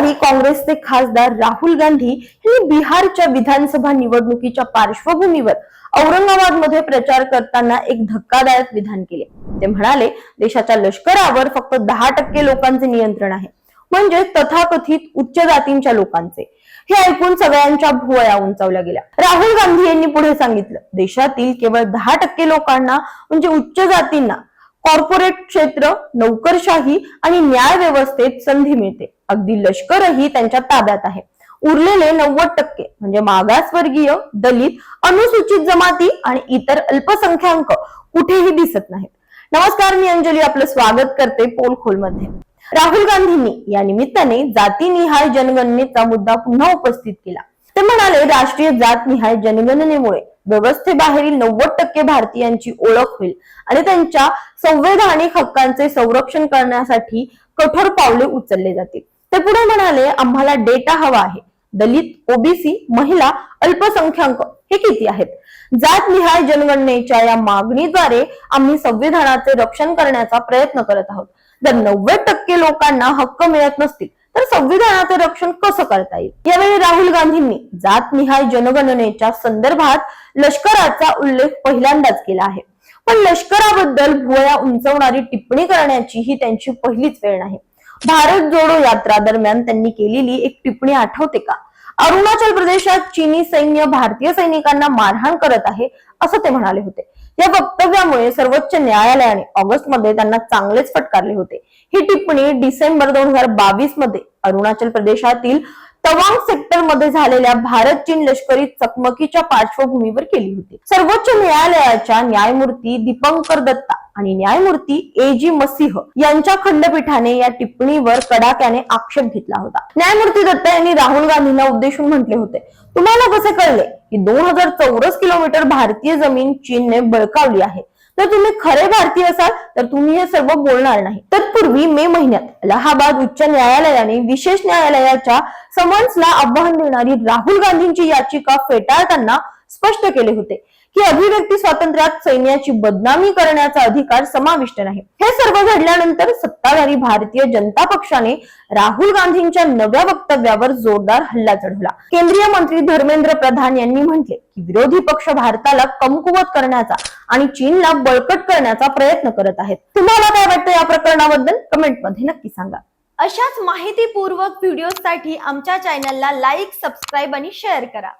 शुक्रवारी काँग्रेसचे खासदार राहुल गांधी यांनी बिहारच्या विधानसभा निवडणुकीच्या पार्श्वभूमीवर औरंगाबादमध्ये प्रचार करताना एक धक्कादायक विधान केले. ते म्हणाले देशाच्या लष्करावर फक्त दहा टक्के लोकांचे नियंत्रण आहे. म्हणजे तथाकथित उच्च जातींच्या लोकांचे. हे ऐकून सगळ्यांच्या भुवया उंचावल्या गेल्या. राहुल गांधी यांनी पुढे सांगितलं देशातील केवळ दहा टक्के लोकांना म्हणजे उच्च जातींना कॉर्पोरेट क्षेत्र नोकरशाही आणि न्याय व्यवस्थेत संधी मिळते. अगदी लष्करही त्यांच्या ताब्यात आहे. उरलेले नव्वद टक्के म्हणजे मागासवर्गीय दलित अनुसूचित जमाती आणि इतर अल्पसंख्याक कुठेही दिसत नाहीत. नमस्कार मी अंजली. आपलं स्वागत करते पोलखोलमध्ये राहुल गांधींनी या निमित्ताने जातीनिहाय जनगणनेचा मुद्दा पुन्हा उपस्थित केला. ते म्हणाले राष्ट्रीय जातनिहाय जनगणनेमुळे व्यवस्थेबाहेरील नव्वद टक्के भारतीयांची ओळख होईल. आणि त्यांच्या संवैधानिक हक्कांचे संरक्षण करण्यासाठी कठोर पावले उचलले जातील. ते पुढे म्हणाले आम्हाला डेटा हवा आहे. दलित ओबीसी महिला अल्पसंख्याक हे किती आहेत? जात निहाय जनगणनेच्या या मागणीद्वारे आम्ही संविधानाचे रक्षण करण्याचा प्रयत्न करत आहोत. जर नव्वद टक्के लोकांना हक्क मिळत नसतील तर संविधानाचे रक्षण कसं करता येईल? यावेळी राहुल गांधींनी जातनिहाय जनगणनेच्या संदर्भात लष्कराचा उल्लेख पहिल्यांदाच केला आहे. पण लष्कराबद्दल भुवया उंचवणारी टिप्पणी करण्याची ही त्यांची पहिलीच वेळ नाही. भारत जोडो यात्रा दरम्यान त्यांनी केलेली एक टिप्पणी आठवते का? अरुणाचल प्रदेशात चीनी सैन्य भारतीय सैनिकांना मारहाण करत आहे असं ते म्हणाले होते. या वक्तव्यामुळे सर्वोच्च न्यायालयाने ऑगस्टमध्ये त्यांना चांगलेच फटकारले होते. ही टिप्पणी डिसेंबर दोन हजार बावीसमध्ये अरुणाचल प्रदेशातील तवांग सेक्टरमध्ये झालेल्या भारत चीन लष्करी चकमकीच्या पार्श्वभूमीवर केली होती. सर्वोच्च न्यायालयाच्या न्यायमूर्ती दीपंकर दत्ता आणि न्यायमूर्ती ए जी मसिह यांच्या खंडपीठाने या टिप्पणीवर कडाक्याने आक्षेप घेतला होता. न्यायमूर्ती दत्ता यांनी राहुल गांधींना उद्देशून म्हटले होते तुम्हाला कसे कळले की दोन हजार चौरस किलोमीटर भारतीय जमीन चीनने बळकावली आहे? तर तुम्ही खरे भारतीय असाल तर तुम्ही हे सर्व बोलणार नाही. तत्पूर्वी मे महिन्यात अलाहाबाद उच्च न्यायालयाने विशेष न्यायालयाच्या समन्सला आव्हान देणारी राहुल गांधींची याचिका फेटाळताना स्पष्ट केले होते की अभिव्यक्ती स्वातंत्र्यात सैन्याची बदनामी करण्याचा अधिकार समाविष्ट नाही. हे सर्व घडल्यानंतर सत्ताधारी भारतीय जनता पक्षाने राहुल गांधींच्या नव्या वक्तव्यावर जोरदार हल्ला चढवला. केंद्रीय मंत्री धर्मेंद्र प्रधान यांनी म्हटले की विरोधी पक्ष भारताला कमकुवत करण्याचा आणि चीनला बळकट करण्याचा प्रयत्न करत आहेत. तुम्हाला काय वाटतं या प्रकरणाबद्दल? कमेंटमध्ये नक्की सांगा. अशाच माहितीपूर्वक व्हिडिओसाठी आमच्या चॅनलला लाईक सबस्क्राईब आणि शेअर करा.